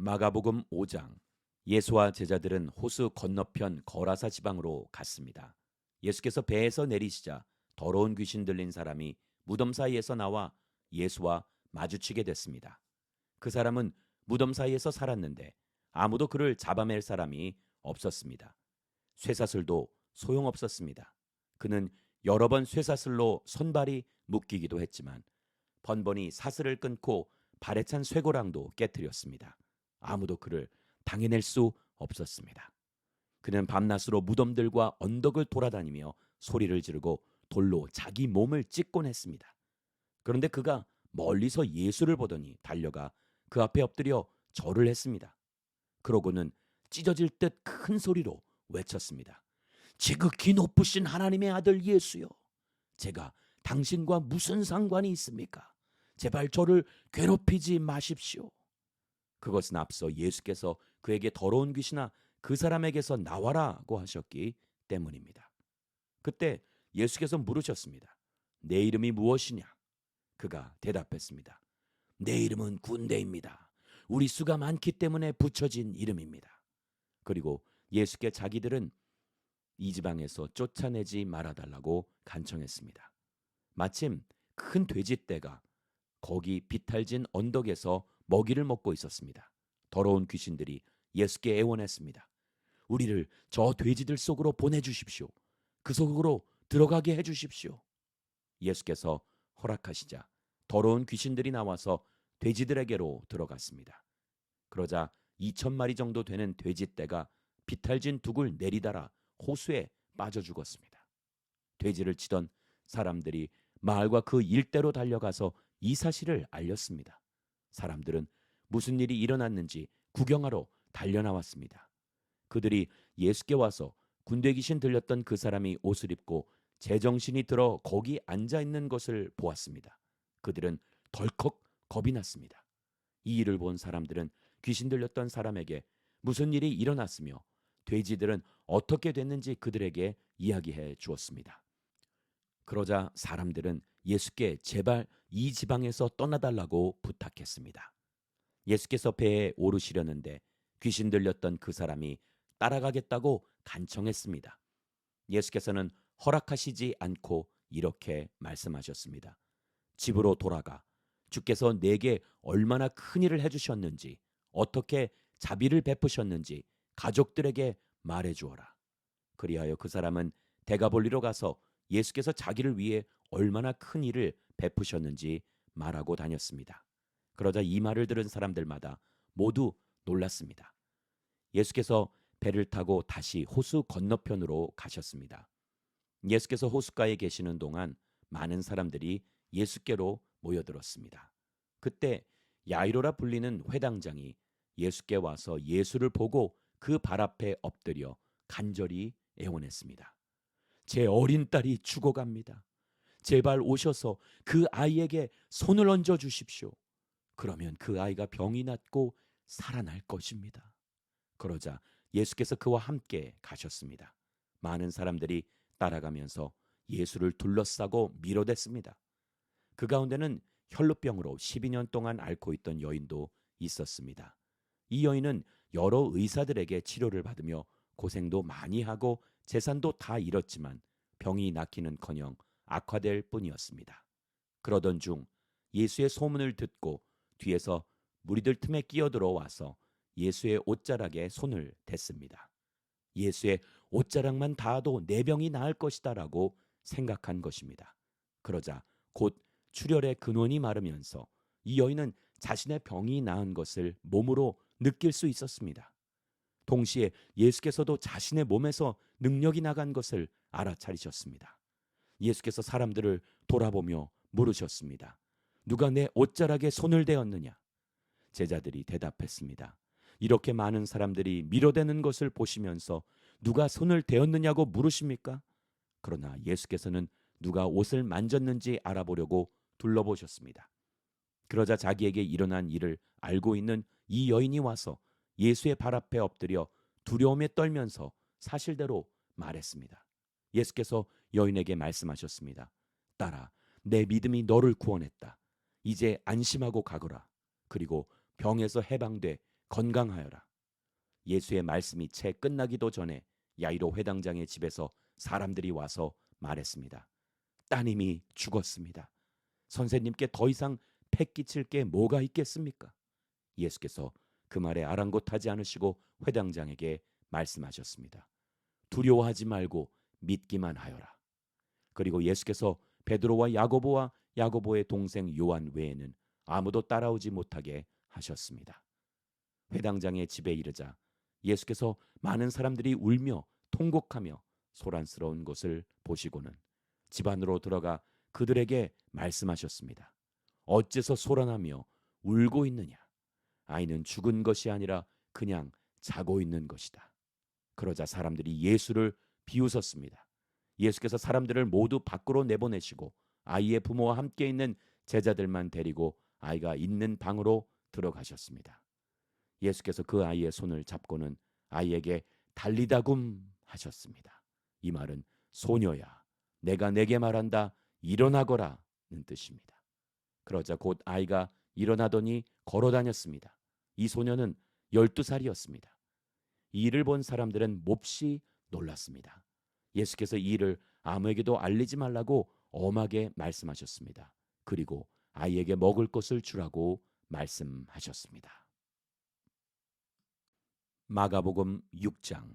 마가복음 5장 예수와 제자들은 호수 건너편 거라사 지방으로 갔습니다. 예수께서 배에서 내리시자 더러운 귀신 들린 사람이 무덤 사이에서 나와 예수와 마주치게 됐습니다. 그 사람은 무덤 사이에서 살았는데 아무도 그를 잡아낼 사람이 없었습니다. 쇠사슬도 소용없었습니다. 그는 여러 번 쇠사슬로 손발이 묶이기도 했지만 번번이 사슬을 끊고 발에 찬 쇠고랑도 깨뜨렸습니다. 아무도 그를 당해낼 수 없었습니다. 그는 밤낮으로 무덤들과 언덕을 돌아다니며 소리를 지르고 돌로 자기 몸을 찢곤 했습니다. 그런데 그가 멀리서 예수를 보더니 달려가 그 앞에 엎드려 절을 했습니다. 그러고는 찢어질 듯 큰 소리로 외쳤습니다. 지극히 높으신 하나님의 아들 예수여. 제가 당신과 무슨 상관이 있습니까? 제발 저를 괴롭히지 마십시오. 그것은 앞서 예수께서 그에게 더러운 귀신아 그 사람에게서 나와라고 하셨기 때문입니다. 그때 예수께서 물으셨습니다. 내 이름이 무엇이냐? 그가 대답했습니다. 내 이름은 군대입니다. 우리 수가 많기 때문에 붙여진 이름입니다. 그리고 예수께 자기들은 이 지방에서 쫓아내지 말아달라고 간청했습니다. 마침 큰 돼지떼가 거기 비탈진 언덕에서 먹이를 먹고 있었습니다. 더러운 귀신들이 예수께 애원했습니다. 우리를 저 돼지들 속으로 보내주십시오. 그 속으로 들어가게 해주십시오. 예수께서 허락하시자 더러운 귀신들이 나와서 돼지들에게로 들어갔습니다. 그러자 2천 마리 정도 되는 돼지떼가 비탈진 둑을 내리달아 호수에 빠져 죽었습니다. 돼지를 치던 사람들이 마을과 그 일대로 달려가서 이 사실을 알렸습니다. 사람들은 무슨 일이 일어났는지 구경하러 달려나왔습니다. 그들이 예수께 와서 군대 귀신 들렸던 그 사람이 옷을 입고 제정신이 들어 거기 앉아 있는 것을 보았습니다. 그들은 덜컥 겁이 났습니다. 이 일을 본 사람들은 귀신 들렸던 사람에게 무슨 일이 일어났으며 돼지들은 어떻게 됐는지 그들에게 이야기해 주었습니다. 그러자 사람들은 예수께 제발 이 지방에서 떠나달라고 부탁했습니다. 예수께서 배에 오르시려는데 귀신 들렸던 그 사람이 따라가겠다고 간청했습니다. 예수께서는 허락하시지 않고 이렇게 말씀하셨습니다. 집으로 돌아가 주께서 내게 얼마나 큰 일을 해주셨는지 어떻게 자비를 베푸셨는지 가족들에게 말해 주어라. 그리하여 그 사람은 대가볼리로 가서 예수께서 자기를 위해 얼마나 큰 일을 베푸셨는지 말하고 다녔습니다. 그러자 이 말을 들은 사람들마다 모두 놀랐습니다. 예수께서 배를 타고 다시 호수 건너편으로 가셨습니다. 예수께서 호숫가에 계시는 동안 많은 사람들이 예수께로 모여들었습니다. 그때 야이로라 불리는 회당장이 예수께 와서 예수를 보고 그 발 앞에 엎드려 간절히 애원했습니다. 제 어린 딸이 죽어갑니다. 제발 오셔서 그 아이에게 손을 얹어 주십시오. 그러면 그 아이가 병이 낫고 살아날 것입니다. 그러자 예수께서 그와 함께 가셨습니다. 많은 사람들이 따라가면서 예수를 둘러싸고 밀어댔습니다. 그 가운데는 혈루병으로 12년 동안 앓고 있던 여인도 있었습니다. 이 여인은 여러 의사들에게 치료를 받으며 고생도 많이 하고 재산도 다 잃었지만 병이 낫기는커녕 악화될 뿐이었습니다. 그러던 중 예수의 소문을 듣고 뒤에서 무리들 틈에 끼어들어 와서 예수의 옷자락에 손을 댔습니다. 예수의 옷자락만 닿아도 내 병이 나을 것이다라고 생각한 것입니다. 그러자 곧 출혈의 근원이 마르면서 이 여인은 자신의 병이 나은 것을 몸으로 느낄 수 있었습니다. 동시에 예수께서도 자신의 몸에서 능력이 나간 것을 알아차리셨습니다. 예수께서 사람들을 돌아보며 물으셨습니다. 누가 내 옷자락에 손을 대었느냐? 제자들이 대답했습니다. 이렇게 많은 사람들이 밀어대는 것을 보시면서 누가 손을 대었느냐고 물으십니까? 그러나 예수께서는 누가 옷을 만졌는지 알아보려고 둘러보셨습니다. 그러자 자기에게 일어난 일을 알고 있는 이 여인이 와서 예수의 발 앞에 엎드려 두려움에 떨면서 사실대로 말했습니다. 예수께서 여인에게 말씀하셨습니다. 딸아, 내 믿음이 너를 구원했다. 이제 안심하고 가거라. 그리고 병에서 해방돼 건강하여라. 예수의 말씀이 채 끝나기도 전에 야이로 회당장의 집에서 사람들이 와서 말했습니다. 따님이 죽었습니다. 선생님께 더 이상 패 끼칠 게 뭐가 있겠습니까? 예수께서 그 말에 아랑곳하지 않으시고 회당장에게 말씀하셨습니다. 두려워하지 말고 믿기만 하여라. 그리고 예수께서 베드로와 야고보와 야고보의 동생 요한 외에는 아무도 따라오지 못하게 하셨습니다. 회당장의 집에 이르자 예수께서 많은 사람들이 울며 통곡하며 소란스러운 것을 보시고는 집 안으로 들어가 그들에게 말씀하셨습니다. 어째서 소란하며 울고 있느냐? 아이는 죽은 것이 아니라 그냥 자고 있는 것이다. 그러자 사람들이 예수를 비웃었습니다. 예수께서 사람들을 모두 밖으로 내보내시고 아이의 부모와 함께 있는 제자들만 데리고 아이가 있는 방으로 들어가셨습니다. 예수께서 그 아이의 손을 잡고는 아이에게 달리다굼 하셨습니다. 이 말은 소녀야, 내가 내게 말한다, 일어나거라는 뜻입니다. 그러자 곧 아이가 일어나더니 걸어 다녔습니다. 이 소녀는 12살이었습니다. 이 일을 본 사람들은 몹시 놀랐습니다. 예수께서 이 일을 아무에게도 알리지 말라고 엄하게 말씀하셨습니다. 그리고 아이에게 먹을 것을 주라고 말씀하셨습니다. 마가복음 6장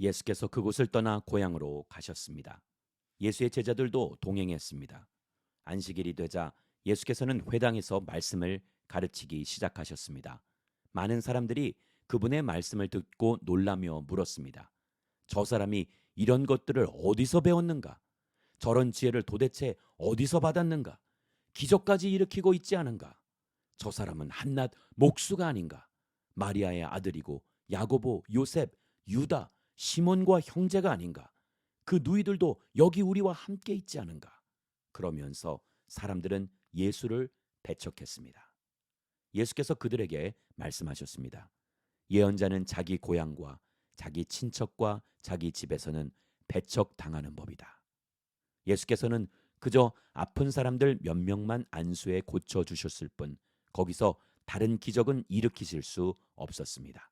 예수께서 그곳을 떠나 고향으로 가셨습니다. 예수의 제자들도 동행했습니다. 안식일이 되자 예수께서는 회당에서 말씀을 가르치기 시작하셨습니다. 많은 사람들이 그분의 말씀을 듣고 놀라며 물었습니다. 저 사람이 이런 것들을 어디서 배웠는가? 저런 지혜를 도대체 어디서 받았는가? 기적까지 일으키고 있지 않은가? 저 사람은 한낱 목수가 아닌가? 마리아의 아들이고 야고보, 요셉, 유다, 시몬과 형제가 아닌가? 그 누이들도 여기 우리와 함께 있지 않은가? 그러면서 사람들은 예수를 배척했습니다. 예수께서 그들에게 말씀하셨습니다. 예언자는 자기 고향과 자기 친척과 자기 집에서는 배척 당하는 법이다. 예수께서는 그저 아픈 사람들 몇 명만 안수해 고쳐 주셨을 뿐 거기서 다른 기적은 일으키실 수 없었습니다.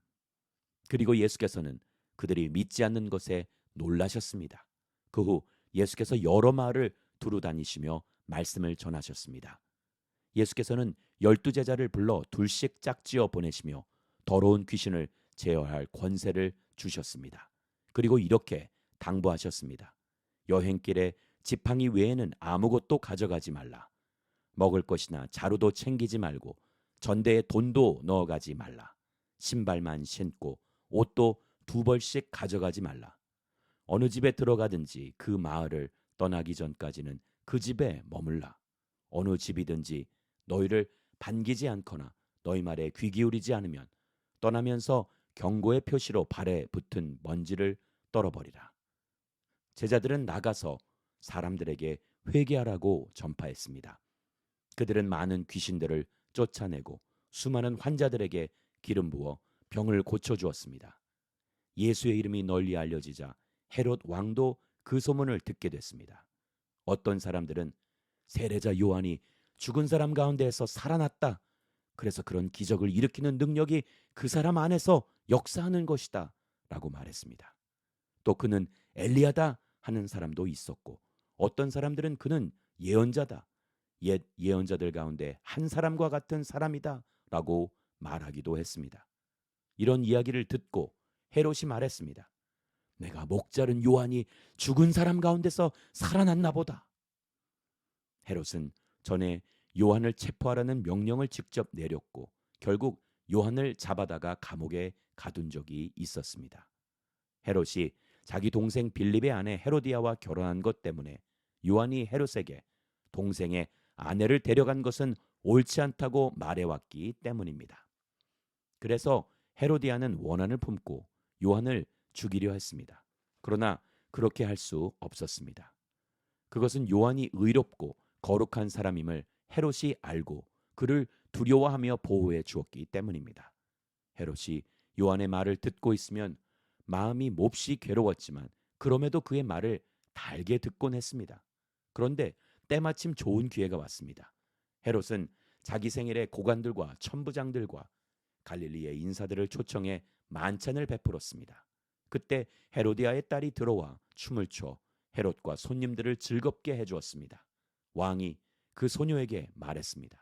그리고 예수께서는 그들이 믿지 않는 것에 놀라셨습니다. 그 후 예수께서 여러 마을을 두루 다니시며 말씀을 전하셨습니다. 예수께서는 열두 제자를 불러 둘씩 짝지어 보내시며 더러운 귀신을 제어할 권세를 주셨습니다. 그리고 이렇게 당부하셨습니다. 여행길에 지팡이 외에는 아무것도 가져가지 말라. 먹을 것이나 자루도 챙기지 말고 전대에 돈도 넣어가지 말라. 신발만 신고 옷도 두 벌씩 가져가지 말라. 어느 집에 들어가든지 그 마을을 떠나기 전까지는 그 집에 머물라. 어느 집이든지 너희를 반기지 않거나 너희 말에 귀 기울이지 않으면 떠나면서 경고의 표시로 발에 붙은 먼지를 떨어버리라. 제자들은 나가서 사람들에게 회개하라고 전파했습니다. 그들은 많은 귀신들을 쫓아내고 수많은 환자들에게 기름 부어 병을 고쳐 주었습니다. 예수의 이름이 널리 알려지자 헤롯 왕도 그 소문을 듣게 됐습니다. 어떤 사람들은 세례자 요한이 죽은 사람 가운데에서 살아났다. 그래서 그런 기적을 일으키는 능력이 그 사람 안에서 역사하는 것이다. 라고 말했습니다. 또 그는 엘리야다 하는 사람도 있었고 어떤 사람들은 그는 예언자다. 옛 예언자들 가운데 한 사람과 같은 사람이다. 라고 말하기도 했습니다. 이런 이야기를 듣고 헤롯이 말했습니다. 내가 목자른 요한이 죽은 사람 가운데서 살아났나 보다. 헤롯은 전에 요한을 체포하라는 명령을 직접 내렸고 결국 요한을 잡아다가 감옥에 가둔 적이 있었습니다. 헤롯이 자기 동생 빌립의 아내 헤로디아와 결혼한 것 때문에 요한이 헤롯에게 동생의 아내를 데려간 것은 옳지 않다고 말해왔기 때문입니다. 그래서 헤로디아는 원한을 품고 요한을 죽이려 했습니다. 그러나 그렇게 할 수 없었습니다. 그것은 요한이 의롭고 거룩한 사람임을 헤롯이 알고 그를 두려워하며 보호해 주었기 때문입니다. 헤롯이 요한의 말을 듣고 있으면 마음이 몹시 괴로웠지만 그럼에도 그의 말을 달게 듣곤 했습니다. 그런데 때마침 좋은 기회가 왔습니다. 헤롯은 자기 생일에 고관들과 천부장들과 갈릴리의 인사들을 초청해 만찬을 베풀었습니다. 그때 헤로디아의 딸이 들어와 춤을 춰 헤롯과 손님들을 즐겁게 해주었습니다. 왕이 그 소녀에게 말했습니다.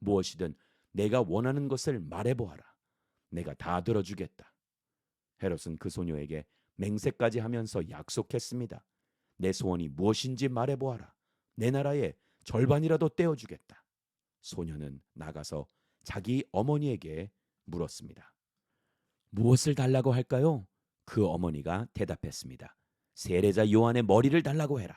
무엇이든 내가 원하는 것을 말해보아라. 내가 다 들어주겠다. 헤롯은 그 소녀에게 맹세까지 하면서 약속했습니다. 내 소원이 무엇인지 말해보아라. 내 나라의 절반이라도 떼어주겠다. 소녀는 나가서 자기 어머니에게 물었습니다. 무엇을 달라고 할까요? 그 어머니가 대답했습니다. 세례자 요한의 머리를 달라고 해라.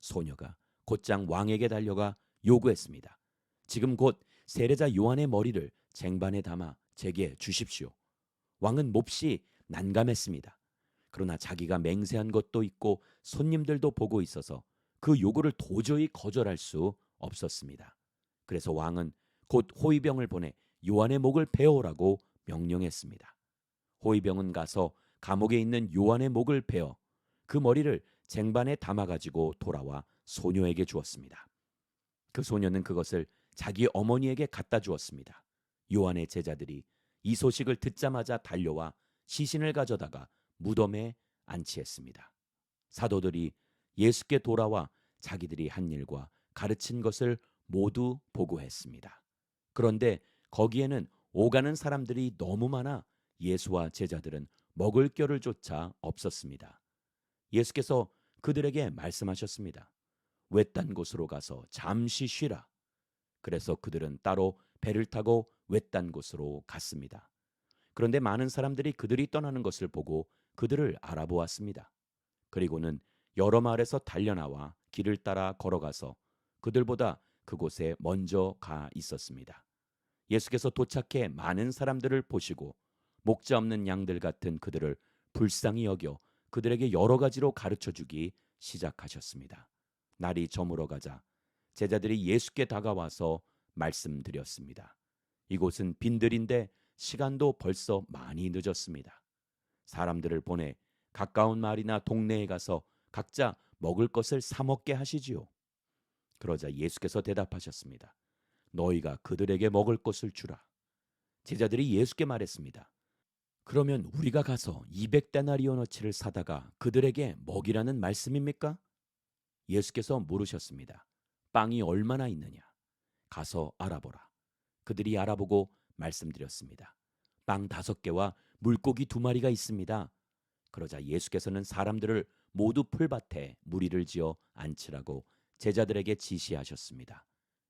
소녀가 곧장 왕에게 달려가 요구했습니다. 지금 곧 세례자 요한의 머리를 쟁반에 담아 제게 주십시오. 왕은 몹시 난감했습니다. 그러나 자기가 맹세한 것도 있고 손님들도 보고 있어서 그 요구를 도저히 거절할 수 없었습니다. 그래서 왕은 곧 호위병을 보내 요한의 목을 베어오라고 명령했습니다. 호위병은 가서 감옥에 있는 요한의 목을 베어 그 머리를 쟁반에 담아가지고 돌아와 소녀에게 주었습니다. 그 소녀는 그것을 자기 어머니에게 갖다 주었습니다. 요한의 제자들이 이 소식을 듣자마자 달려와 시신을 가져다가 무덤에 안치했습니다. 사도들이 예수께 돌아와 자기들이 한 일과 가르친 것을 모두 보고했습니다. 그런데 거기에는 오가는 사람들이 너무 많아 예수와 제자들은 먹을 겨를 조차 없었습니다. 예수께서 그들에게 말씀하셨습니다. 외딴 곳으로 가서 잠시 쉬라. 그래서 그들은 따로 배를 타고 외딴 곳으로 갔습니다. 그런데 많은 사람들이 그들이 떠나는 것을 보고 그들을 알아보았습니다. 그리고는 여러 마을에서 달려나와 길을 따라 걸어가서 그들보다 그곳에 먼저 가 있었습니다. 예수께서 도착해 많은 사람들을 보시고 목자 없는 양들 같은 그들을 불쌍히 여겨 그들에게 여러 가지로 가르쳐 주기 시작하셨습니다. 날이 저물어 가자 제자들이 예수께 다가와서 말씀드렸습니다. 이곳은 빈들인데 시간도 벌써 많이 늦었습니다. 사람들을 보내 가까운 마을이나 동네에 가서 각자 먹을 것을 사 먹게 하시지요. 그러자 예수께서 대답하셨습니다. 너희가 그들에게 먹을 것을 주라. 제자들이 예수께 말했습니다. 그러면 우리가 가서 200데나리오너치를 사다가 그들에게 먹이라는 말씀입니까? 예수께서 물으셨습니다. 빵이 얼마나 있느냐? 가서 알아보라. 그들이 알아보고 말씀드렸습니다. 빵 다섯 개와 물고기 두 마리가 있습니다. 그러자 예수께서는 사람들을 모두 풀밭에 무리를 지어 앉히라고 제자들에게 지시하셨습니다.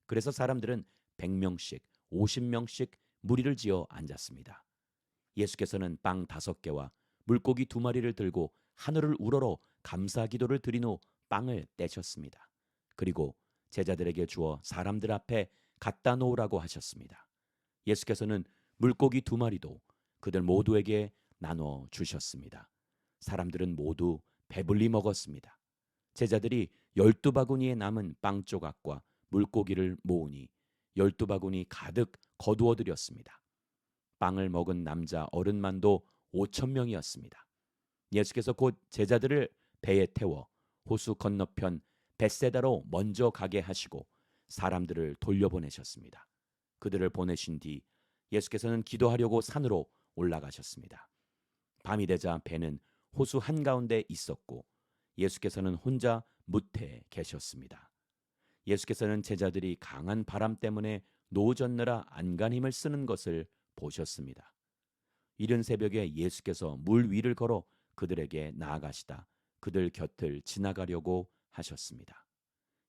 그래서 사람들은 100명씩, 50명씩 무리를 지어 앉았습니다. 예수께서는 빵 다섯 개와 물고기 두 마리를 들고 하늘을 우러러 감사 기도를 드린 후 빵을 떼셨습니다. 그리고 제자들에게 주어 사람들 앞에 갖다 놓으라고 하셨습니다. 예수께서는 물고기 두 마리도 그들 모두에게 나눠 주셨습니다. 사람들은 모두 배불리 먹었습니다. 제자들이 열두 바구니에 남은 빵 조각과 물고기를 모으니 열두 바구니 가득 거두어 드렸습니다. 빵을 먹은 남자 어른만도 오천 명이었습니다. 예수께서 곧 제자들을 배에 태워 호수 건너편 벳세다로 먼저 가게 하시고 사람들을 돌려보내셨습니다. 그들을 보내신 뒤 예수께서는 기도하려고 산으로 올라가셨습니다. 밤이 되자 배는 호수 한가운데 있었고 예수께서는 혼자 무태에 계셨습니다. 예수께서는 제자들이 강한 바람 때문에 노젓느라 안간 힘을 쓰는 것을 보셨습니다. 이른 새벽에 예수께서 물 위를 걸어 그들에게 나아가시다 그들 곁을 지나가려고 하셨습니다.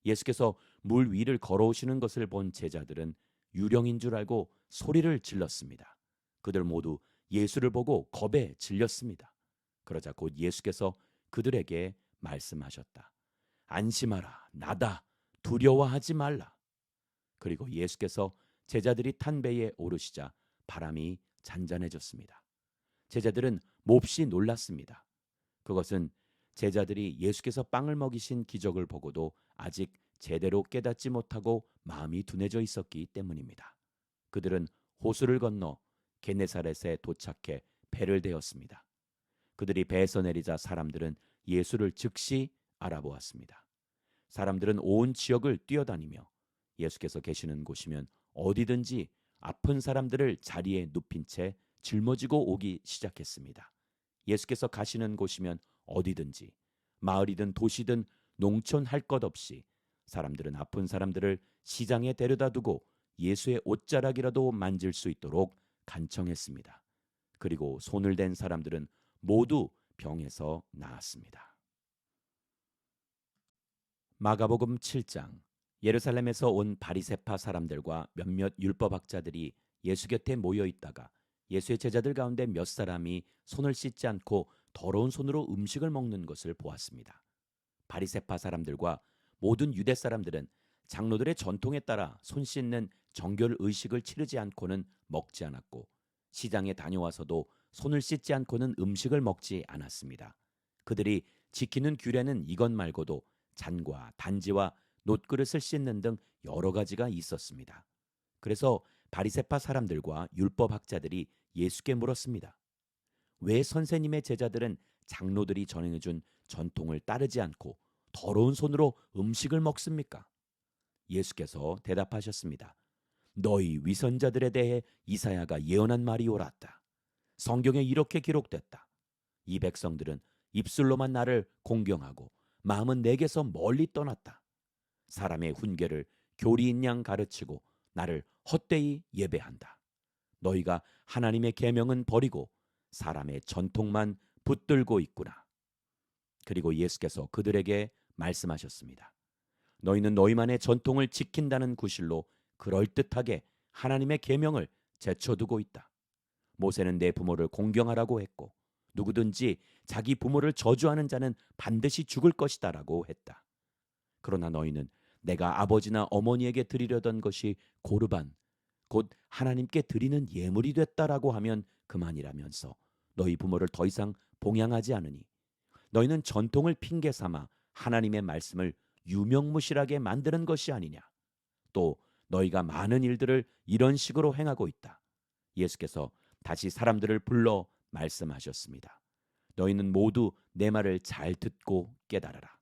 예수께서 물 위를 걸어오시는 것을 본 제자들은 유령인 줄 알고 소리를 질렀습니다. 그들 모두 예수를 보고 겁에 질렸습니다. 그러자 곧 예수께서 그들에게 말씀하셨다. 안심하라, 나다, 두려워하지 말라. 그리고 예수께서 제자들이 탄 배에 오르시자 바람이 잔잔해졌습니다. 제자들은 몹시 놀랐습니다. 그것은 제자들이 예수께서 빵을 먹이신 기적을 보고도 아직 제대로 깨닫지 못하고 마음이 둔해져 있었기 때문입니다. 그들은 호수를 건너 게네사렛에 도착해 배를 대었습니다. 그들이 배에서 내리자 사람들은 예수를 즉시 알아보았습니다. 사람들은 온 지역을 뛰어다니며 예수께서 계시는 곳이면 어디든지 아픈 사람들을 자리에 눕힌 채 짊어지고 오기 시작했습니다. 예수께서 가시는 곳이면 어디든지 마을이든 도시든 농촌 할 것 없이 사람들은 아픈 사람들을 시장에 데려다 두고 예수의 옷자락이라도 만질 수 있도록 간청했습니다. 그리고 손을 댄 사람들은 모두 병에서 나았습니다. 마가복음 7장 예루살렘에서 온 바리세파 사람들과 몇몇 율법학자들이 예수 곁에 모여 있다가 예수의 제자들 가운데 몇 사람이 손을 씻지 않고 더러운 손으로 음식을 먹는 것을 보았습니다. 바리세파 사람들과 모든 유대 사람들은 장로들의 전통에 따라 손 씻는 정결 의식을 치르지 않고는 먹지 않았고 시장에 다녀와서도 손을 씻지 않고는 음식을 먹지 않았습니다. 그들이 지키는 규례는 이것 말고도 잔과 단지와 놋그릇을 씻는 등 여러 가지가 있었습니다. 그래서 바리세파 사람들과 율법 학자들이 예수께 물었습니다. 왜 선생님의 제자들은 장로들이 전해 준 전통을 따르지 않고 더러운 손으로 음식을 먹습니까? 예수께서 대답하셨습니다. 너희 위선자들에 대해 이사야가 예언한 말이 옳았다. 성경에 이렇게 기록됐다. 이 백성들은 입술로만 나를 공경하고 마음은 내게서 멀리 떠났다. 사람의 훈계를 교리인 양 가르치고 나를 헛되이 예배한다. 너희가 하나님의 계명은 버리고 사람의 전통만 붙들고 있구나. 그리고 예수께서 그들에게 말씀하셨습니다. 너희는 너희만의 전통을 지킨다는 구실로 그럴듯하게 하나님의 계명을 제쳐두고 있다. 모세는 내 부모를 공경하라고 했고 누구든지 자기 부모를 저주하는 자는 반드시 죽을 것이다라고 했다. 그러나 너희는 내가 아버지나 어머니에게 드리려던 것이 고르반 곧 하나님께 드리는 예물이 됐다라고 하면 그만이라면서 너희 부모를 더 이상 봉양하지 않으니 너희는 전통을 핑계 삼아 하나님의 말씀을 유명무실하게 만드는 것이 아니냐. 또 너희가 많은 일들을 이런 식으로 행하고 있다. 예수께서 다시 사람들을 불러 말씀하셨습니다. 너희는 모두 내 말을 잘 듣고 깨달아라.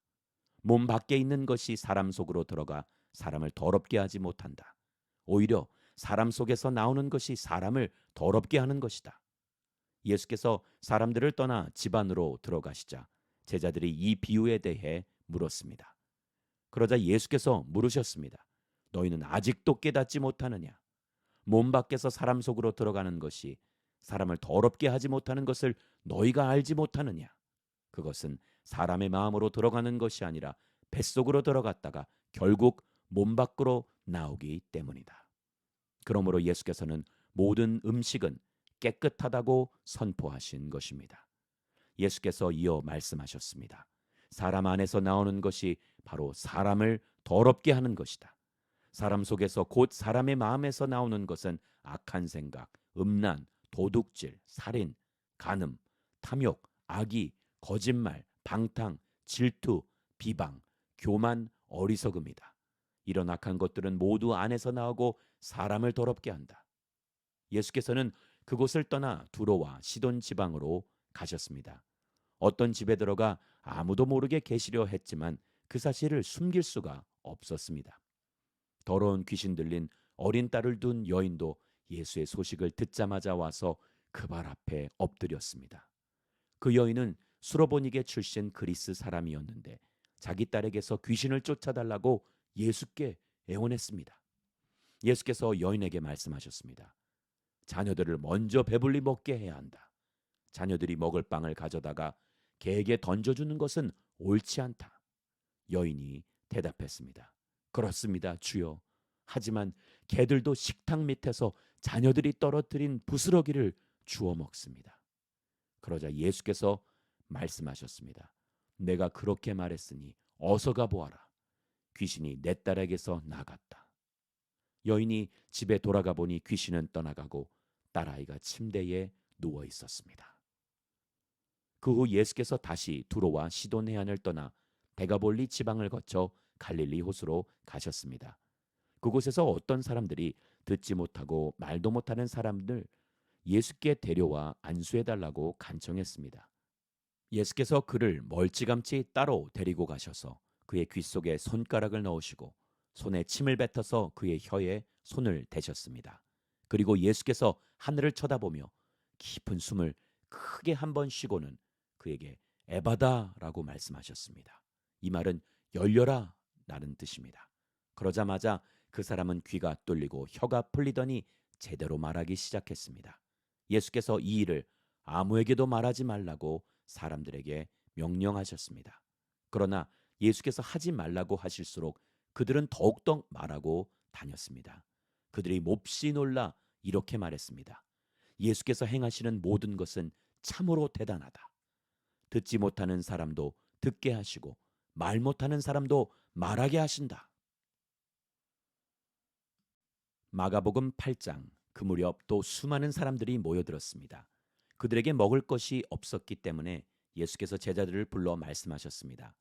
몸 밖에 있는 것이 사람 속으로 들어가 사람을 더럽게 하지 못한다. 오히려 사람 속에서 나오는 것이 사람을 더럽게 하는 것이다. 예수께서 사람들을 떠나 집 안으로 들어가시자 제자들이 이 비유에 대해 물었습니다. 그러자 예수께서 물으셨습니다. 너희는 아직도 깨닫지 못하느냐? 몸 밖에서 사람 속으로 들어가는 것이 사람을 더럽게 하지 못하는 것을 너희가 알지 못하느냐? 그것은 사람의 마음으로 들어가는 것이 아니라 뱃속으로 들어갔다가 결국 몸 밖으로 나오기 때문이다. 그러므로 예수께서는 모든 음식은 깨끗하다고 선포하신 것입니다. 예수께서 이어 말씀하셨습니다. 사람 안에서 나오는 것이 바로 사람을 더럽게 하는 것이다. 사람 속에서 곧 사람의 마음에서 나오는 것은 악한 생각, 음란, 도둑질, 살인, 간음, 탐욕, 악의, 거짓말, 방탕, 질투, 비방, 교만, 어리석음이다. 이런 악한 것들은 모두 안에서 나오고 사람을 더럽게 한다. 예수께서는 그곳을 떠나 두로와 시돈 지방으로 가셨습니다. 어떤 집에 들어가 아무도 모르게 계시려 했지만 그 사실을 숨길 수가 없었습니다. 더러운 귀신 들린 어린 딸을 둔 여인도 예수의 소식을 듣자마자 와서 그 발 앞에 엎드렸습니다. 그 여인은 수로보니게 출신 그리스 사람이었는데 자기 딸에게서 귀신을 쫓아달라고 예수께 애원했습니다. 예수께서 여인에게 말씀하셨습니다. 자녀들을 먼저 배불리 먹게 해야 한다. 자녀들이 먹을 빵을 가져다가 개에게 던져주는 것은 옳지 않다. 여인이 대답했습니다. 그렇습니다, 주여. 하지만 개들도 식탁 밑에서 자녀들이 떨어뜨린 부스러기를 주워 먹습니다. 그러자 예수께서 말씀하셨습니다. 내가 그렇게 말했으니 어서 가 보아라. 귀신이 내 딸에게서 나갔다. 여인이 집에 돌아가 보니 귀신은 떠나가고 딸아이가 침대에 누워 있었습니다. 그 후 예수께서 다시 두로와 시돈 해안을 떠나 데가볼리 지방을 거쳐 갈릴리 호수로 가셨습니다. 그곳에서 어떤 사람들이 듣지 못하고 말도 못하는 사람들 예수께 데려와 안수해 달라고 간청했습니다. 예수께서 그를 멀찌감치 따로 데리고 가셔서 그의 귀 속에 손가락을 넣으시고 손에 침을 뱉어서 그의 혀에 손을 대셨습니다. 그리고 예수께서 하늘을 쳐다보며 깊은 숨을 크게 한 번 쉬고는 그에게 에바다라고 말씀하셨습니다. 이 말은 열려라 라는 뜻입니다. 그러자마자 그 사람은 귀가 뚫리고 혀가 풀리더니 제대로 말하기 시작했습니다. 예수께서 이 일을 아무에게도 말하지 말라고 사람들에게 명령하셨습니다. 그러나 예수께서 하지 말라고 하실수록 그들은 더욱더 말하고 다녔습니다. 그들이 몹시 놀라 이렇게 말했습니다. 예수께서 행하시는 모든 것은 참으로 대단하다. 듣지 못하는 사람도 듣게 하시고 말 못하는 사람도 말하게 하신다. 마가복음 8장 그 무렵 또 수많은 사람들이 모여들었습니다. 그들에게 먹을 것이 없었기 때문에 예수께서 제자들을 불러 말씀하셨습니다.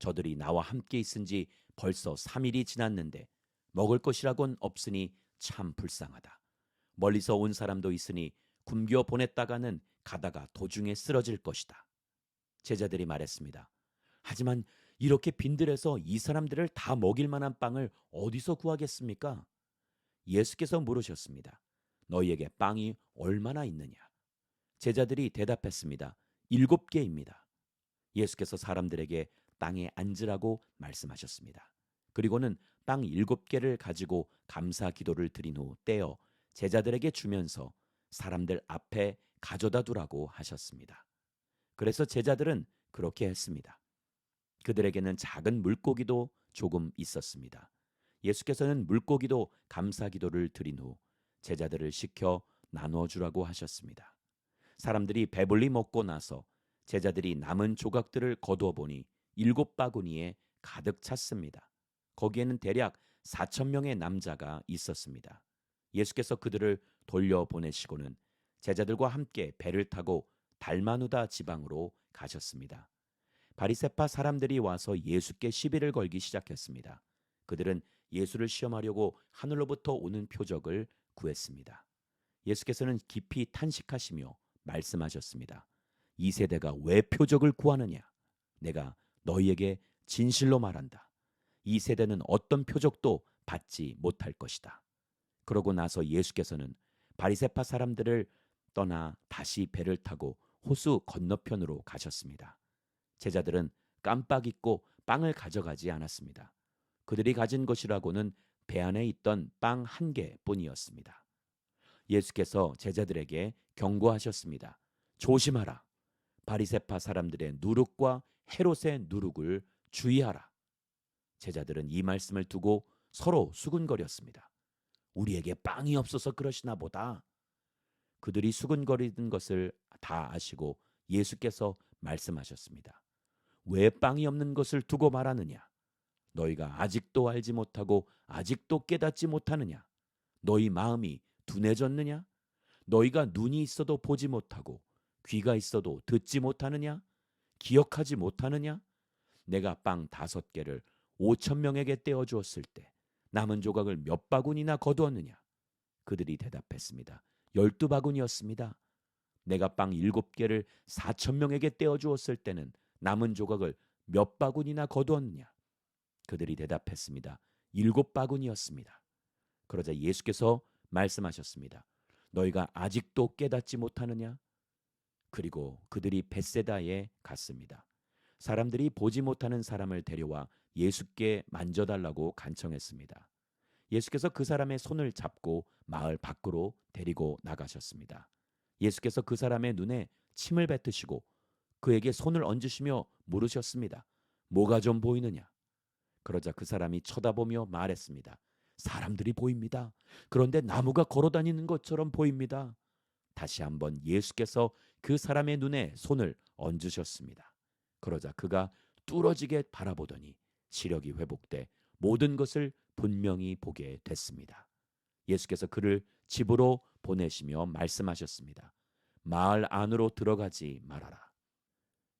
저들이 나와 함께 있은 지 벌써 3일이 지났는데 먹을 것이라곤 없으니 참 불쌍하다. 멀리서 온 사람도 있으니 굶겨 보냈다가는 가다가 도중에 쓰러질 것이다. 제자들이 말했습니다. 하지만 이렇게 빈들에서 이 사람들을 다 먹일 만한 빵을 어디서 구하겠습니까? 예수께서 물으셨습니다. 너희에게 빵이 얼마나 있느냐? 제자들이 대답했습니다. 일곱 개입니다. 예수께서 사람들에게 땅에 앉으라고 말씀하셨습니다. 그리고는 땅 일곱 개를 가지고 감사 기도를 드린 후 떼어 제자들에게 주면서 사람들 앞에 가져다 두라고 하셨습니다. 그래서 제자들은 그렇게 했습니다. 그들에게는 작은 물고기도 조금 있었습니다. 예수께서는 물고기도 감사 기도를 드린 후 제자들을 시켜 나누어 주라고 하셨습니다. 사람들이 배불리 먹고 나서 제자들이 남은 조각들을 거두어 보니 일곱 바구니에 가득 찼습니다. 거기에는 대략 4천 명의 남자가 있었습니다. 예수께서 그들을 돌려 보내시고는 제자들과 함께 배를 타고 달마누다 지방으로 가셨습니다. 바리세파 사람들이 와서 예수께 시비를 걸기 시작했습니다. 그들은 예수를 시험하려고 하늘로부터 오는 표적을 구했습니다. 예수께서는 깊이 탄식하시며 말씀하셨습니다. 이 세대가 왜 표적을 구하느냐? 내가 너희에게 진실로 말한다. 이 세대는 어떤 표적도 받지 못할 것이다. 그러고 나서 예수께서는 바리세파 사람들을 떠나 다시 배를 타고 호수 건너편으로 가셨습니다. 제자들은 깜빡 잊고 빵을 가져가지 않았습니다. 그들이 가진 것이라고는 배 안에 있던 빵 한 개뿐이었습니다. 예수께서 제자들에게 경고하셨습니다. 조심하라. 바리세파 사람들의 누룩과 헤롯의 누룩을 주의하라. 제자들은 이 말씀을 두고 서로 수근거렸습니다. 우리에게 빵이 없어서 그러시나 보다. 그들이 수근거리던 것을 다 아시고 예수께서 말씀하셨습니다. 왜 빵이 없는 것을 두고 말하느냐? 너희가 아직도 알지 못하고 아직도 깨닫지 못하느냐? 너희 마음이 둔해졌느냐? 너희가 눈이 있어도 보지 못하고 귀가 있어도 듣지 못하느냐? 기억하지 못하느냐? 내가 빵 다섯 개를 오천 명에게 떼어 주었을 때 남은 조각을 몇 바구니나 거두었느냐? 그들이 대답했습니다. 열두 바구니였습니다. 내가 빵 일곱 개를 사천 명에게 떼어 주었을 때는 남은 조각을 몇 바구니나 거두었느냐? 그들이 대답했습니다. 일곱 바구니였습니다. 그러자 예수께서 말씀하셨습니다. 너희가 아직도 깨닫지 못하느냐? 그리고 그들이 벳세다에 갔습니다. 사람들이 보지 못하는 사람을 데려와 예수께 만져달라고 간청했습니다. 예수께서 그 사람의 손을 잡고 마을 밖으로 데리고 나가셨습니다. 예수께서 그 사람의 눈에 침을 뱉으시고 그에게 손을 얹으시며 물으셨습니다. 뭐가 좀 보이느냐? 그러자 그 사람이 쳐다보며 말했습니다. 사람들이 보입니다. 그런데 나무가 걸어 다니는 것처럼 보입니다. 다시 한번 예수께서 그 사람의 눈에 손을 얹으셨습니다. 그러자 그가 뚫어지게 바라보더니 시력이 회복돼 모든 것을 분명히 보게 됐습니다. 예수께서 그를 집으로 보내시며 말씀하셨습니다. 마을 안으로 들어가지 말아라.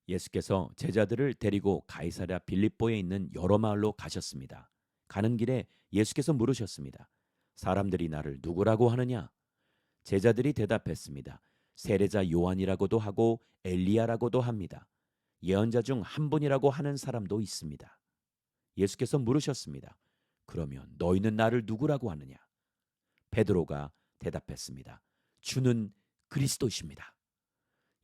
예수께서 제자들을 데리고 가이사랴 빌립보에 있는 여러 마을로 가셨습니다. 가는 길에 예수께서 물으셨습니다. 사람들이 나를 누구라고 하느냐? 제자들이 대답했습니다. 세례자 요한이라고도 하고 엘리야라고도 합니다. 예언자 중 한 분이라고 하는 사람도 있습니다. 예수께서 물으셨습니다. 그러면 너희는 나를 누구라고 하느냐? 베드로가 대답했습니다. 주는 그리스도십니다.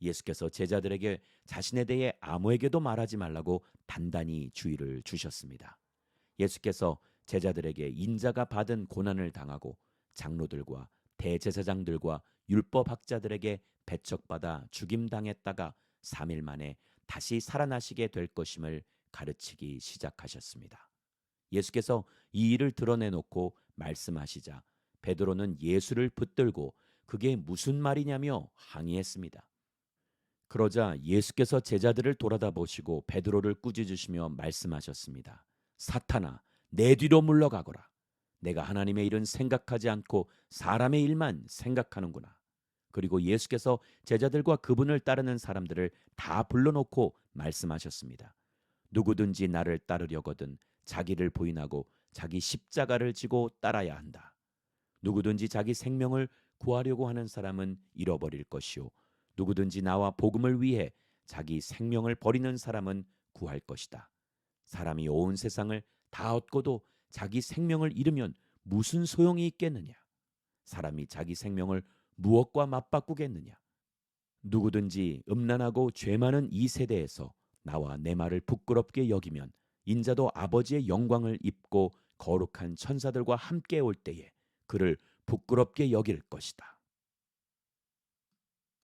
예수께서 제자들에게 자신에 대해 아무에게도 말하지 말라고 단단히 주의를 주셨습니다. 예수께서 제자들에게 인자가 받은 고난을 당하고 장로들과 대제사장들과 율법학자들에게 배척받아 죽임당했다가 3일 만에 다시 살아나시게 될 것임을 가르치기 시작하셨습니다. 예수께서 이 일을 드러내놓고 말씀하시자 베드로는 예수를 붙들고 그게 무슨 말이냐며 항의했습니다. 그러자 예수께서 제자들을 돌아다 보시고 베드로를 꾸짖으시며 말씀하셨습니다. 사탄아, 내 뒤로 물러가거라. 내가 하나님의 일은 생각하지 않고 사람의 일만 생각하는구나. 그리고 예수께서 제자들과 그분을 따르는 사람들을 다 불러놓고 말씀하셨습니다. 누구든지 나를 따르려거든 자기를 부인하고 자기 십자가를 지고 따라야 한다. 누구든지 자기 생명을 구하려고 하는 사람은 잃어버릴 것이요 누구든지 나와 복음을 위해 자기 생명을 버리는 사람은 구할 것이다. 사람이 온 세상을 다 얻고도 자기 생명을 잃으면 무슨 소용이 있겠느냐? 사람이 자기 생명을 무엇과 맞바꾸겠느냐? 누구든지 음란하고 죄 많은 이 세대에서 나와 내 말을 부끄럽게 여기면 인자도 아버지의 영광을 입고 거룩한 천사들과 함께 올 때에 그를 부끄럽게 여길 것이다.